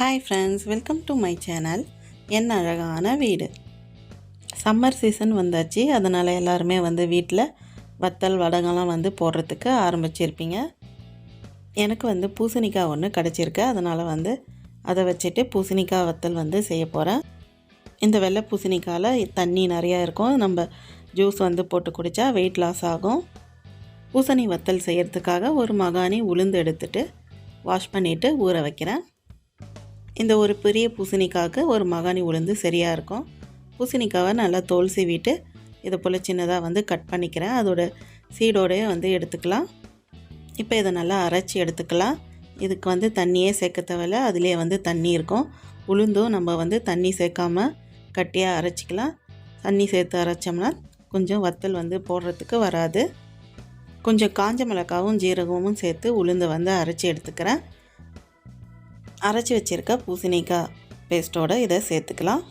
Hi friends welcome to my channel என் அழகான வீடு. Summer season வந்தாச்சு. அதனால் எல்லாருமே வந்து வீட்டில் வத்தல் வடகம்லாம் வந்து போடுறதுக்கு ஆரம்பிச்சிருப்பீங்க. எனக்கு வந்து பூசணிக்காய் ஒன்று கிடச்சிருக்கு. அதனால் வந்து அதை வச்சுட்டு பூசணிக்காய் வத்தல் வந்து செய்ய போகிறேன் இந்த வெள்ளை பூசணிக்காயில் தண்ணி நிறையா இருக்கும். நம்ம ஜூஸ் வந்து போட்டு குடித்தா வெயிட் லாஸ் ஆகும். பூசணி வத்தல் செய்கிறதுக்காக ஒரு மகானி உளுந்து எடுத்துட்டு வாஷ் பண்ணிவிட்டு ஊற வைக்கிறேன். இந்த ஒரு பெரிய பூசணிக்காய்க்கு ஒரு மகானி உளுந்து சரியாக இருக்கும். பூசணிக்காவை நல்லா தோல் சீவிட்டு இதை போல் சின்னதாக வந்து கட் பண்ணிக்கிறேன். அதோட சீடோடையே வந்து எடுத்துக்கலாம். இப்போ இதை நல்லா அரைச்சி எடுத்துக்கலாம். இதுக்கு வந்து தண்ணியே சேர்க்க தேவையில்ல. அதிலே வந்து தண்ணி இருக்கும். உளுந்தும் நம்ம வந்து தண்ணி சேர்க்காம கட்டியாக அரைச்சிக்கலாம். தண்ணி சேர்த்து அரைச்சோம்னா கொஞ்சம் வத்தல் வந்து போடுறதுக்கு வராது. கொஞ்சம் காஞ்ச மிளகாவும் ஜீரகமும் சேர்த்து உளுந்தை வந்து அரைச்சி எடுத்துக்கிறேன். அரைச்சி வச்சுருக்க பூசணிக்காய் பேஸ்ட்டோடு இதை சேர்த்துக்கலாம்.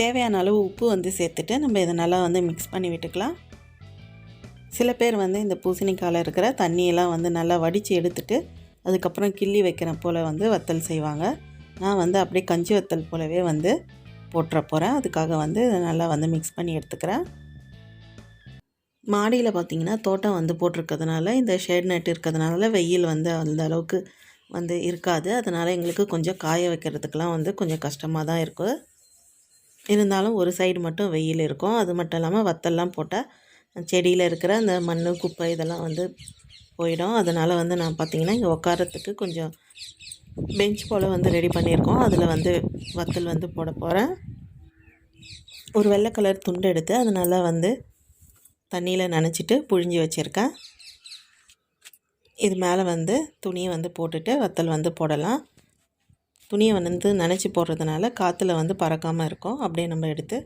தேவையான அளவு உப்பு வந்து சேர்த்துட்டு நம்ம இதை நல்லா வந்து மிக்ஸ் பண்ணி விட்டுக்கலாம். சில பேர் வந்து இந்த பூசணிக்காயில் இருக்கிற தண்ணியெல்லாம் வந்து நல்லா வடித்து எடுத்துட்டு அதுக்கப்புறம் கிள்ளி வைக்கிற போல் வந்து வத்தல் செய்வாங்க. நான் வந்து அப்படியே கஞ்சி வத்தல் போலவே வந்து போட்டுற போகிறேன் அதுக்காக வந்து இதை நல்லா வந்து மிக்ஸ் பண்ணி எடுத்துக்கிறேன். மாடியில் பார்த்திங்கன்னா தோட்டம் வந்து போட்டிருக்கிறதுனால இந்த ஷேட் நெட் இருக்கிறதுனால வெயில் வந்து அந்த அளவுக்கு வந்து இருக்காது. அதனால் எங்களுக்கு கொஞ்சம் காய வைக்கிறதுக்கெலாம் வந்து கொஞ்சம் கஷ்டமாக தான் இருக்கும் இருந்தாலும் ஒரு சைடு மட்டும் வெயில் இருக்கும். அது மட்டும் இல்லாமல் வத்தல்லாம் போட்டால் செடியில் இருக்கிற அந்த மண் குப்பை இதெல்லாம் வந்து போயிடும். அதனால் வந்து நான் பார்த்திங்கன்னா இங்கே உட்காரத்துக்கு கொஞ்சம் பெஞ்ச் போல் வந்து ரெடி பண்ணியிருக்கோம். அதில் வந்து வத்தல் வந்து போட போகிறேன் ஒரு வெள்ளை கலர் துண்டு எடுத்து அதனால் நல்லா வந்து தண்ணியில் நனைச்சிட்டு புழிஞ்சி வச்சுருக்கேன். இது மேலே வந்து துணியை வந்து போட்டுட்டு வத்தல் வந்து போடலாம். துணியை வந்து நினச்சி போடுறதுனால காற்றுல வந்து பறக்காமல் இருக்கும். அப்படியே நம்ம எடுத்து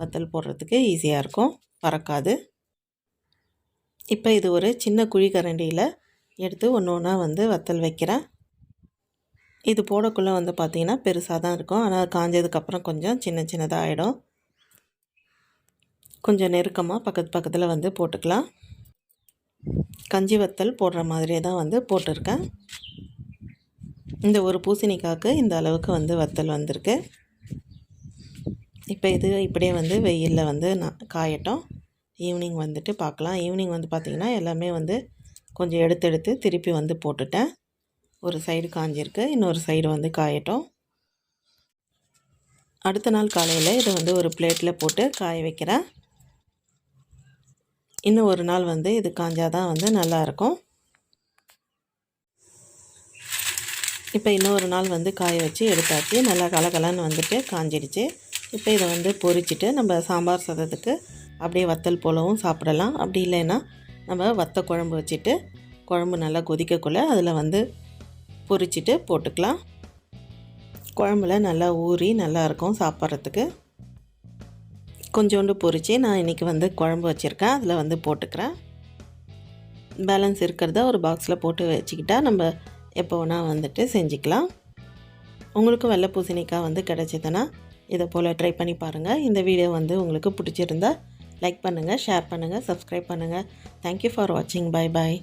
வத்தல் போடுறதுக்கு ஈஸியாக இருக்கும். பறக்காது. இப்போ இது ஒரு சின்ன குழி கரண்டியில் எடுத்து ஒன்று ஒன்றா வந்து வத்தல் வைக்கிறேன். இது போடக்குள்ளே வந்து பார்த்திங்கன்னா பெருசாக தான் இருக்கும். ஆனால் காஞ்சதுக்கப்புறம் கொஞ்சம் சின்ன சின்னதாக ஆகிடும் கொஞ்சம் நெருக்கமாக பக்கத்து பக்கத்தில் வந்து போட்டுக்கலாம். கஞ்சி வத்தல் போடுற மாதிரியே தான் வந்து போட்டிருக்கேன். இந்த ஒரு பூசணிக்காய்க்கு இந்த அளவுக்கு வந்து வத்தல் வந்திருக்கு. இப்போ இது இப்படியே வந்து வெயிலில் வந்து நான் காயட்டும். ஈவினிங் வந்துட்டு பார்க்கலாம். ஈவினிங் வந்து பார்த்திங்கன்னா எல்லாமே வந்து கொஞ்சம் எடுத்து எடுத்து திருப்பி வந்து போட்டுட்டேன். ஒரு சைடு காஞ்சிருக்கு இன்னொரு சைடு வந்து காயட்டும். அடுத்த நாள் காலையில் இதை வந்து ஒரு பிளேட்டில் போட்டு காய வைக்கிறேன். இன்னும் ஒரு நாள் வந்து இது காஞ்சாதான் வந்து நல்லாயிருக்கும். இப்போ இன்னொரு நாள் வந்து காய வச்சு எடுத்தாச்சு. நல்லா கலகலன்னு வந்துட்டு காஞ்சிடுச்சு. இப்போ இதை வந்து பொறிச்சிட்டு நம்ம சாம்பார் சாதத்துக்கு அப்படியே வத்தல் போலவும் சாப்பிடலாம். அப்படி இல்லைன்னா நம்ம வத்த குழம்பு வச்சுட்டு குழம்பு நல்லா கொதிக்கக்குள்ளே அதில் வந்து பொறிச்சிட்டு போட்டுக்கலாம். குழம்புல நல்லா ஊறி நல்லாயிருக்கும் சாப்பிட்றதுக்கு. கொஞ்சோண்டு பொறிச்சு நான் இன்றைக்கி வந்து குழம்பு வச்சுருக்கேன். அதில் வந்து போட்டுக்கிறேன். பேலன்ஸ் இருக்கிறத ஒரு பாக்ஸில் போட்டு வச்சுக்கிட்டா நம்ம எப்போ வேணால் வந்துட்டு செஞ்சுக்கலாம். உங்களுக்கும் வெள்ளை பூசணிக்காய் வந்து கிடச்சிதுன்னா இதை போல் ட்ரை பண்ணி பாருங்கள் இந்த வீடியோ வந்து உங்களுக்கு பிடிச்சிருந்தா லைக் பண்ணுங்கள் ஷேர் பண்ணுங்கள் சப்ஸ்கிரைப் பண்ணுங்கள் தேங்க்யூ ஃபார் வாட்சிங் பை பாய்